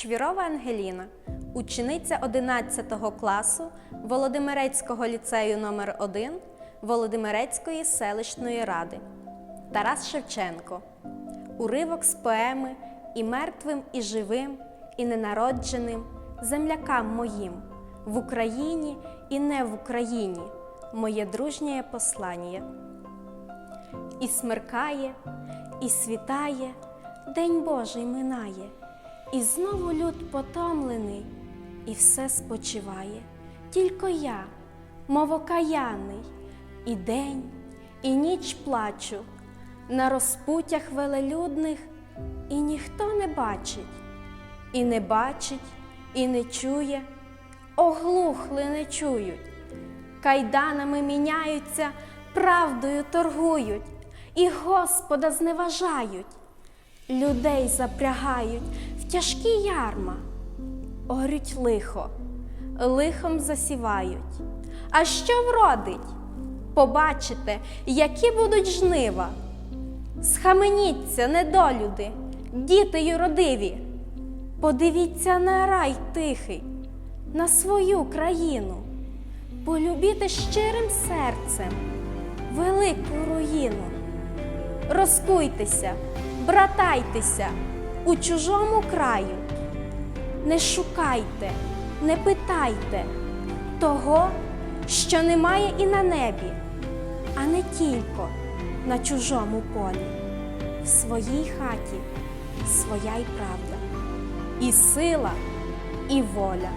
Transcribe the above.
Чвірова Ангеліна, учениця 11 класу Володимирецького ліцею номер 1 Володимирецької селищної ради. Тарас Шевченко. Уривок з поеми І мертвим, і живим, і ненародженим, землякам моїм, в Україні і не в Україні, моє дружнє послання. І смеркає, і світає, День Божий минає, і знову люд потомлений, і все спочиває. Тільки я, мов окаянний, і день, і ніч плачу, на розпутях велелюдних, і ніхто не бачить, і не бачить, і не чує, оглухли не чують. Кайданами міняються, правдою торгують, і Господа зневажають, людей запрягають тяжкі ярма, орють лихо, лихом засівають. А що вродить? Побачите, які будуть жнива. Схаменіться, недолюди, діти юродиві. Подивіться на рай тихий, на свою країну, полюбіте щирим серцем велику руїну. Розкуйтеся, братайтеся у чужому краю. Не шукайте, не питайте того, що немає і на небі, а не тільки на чужому полі. В своїй хаті своя й правда, і сила, і воля.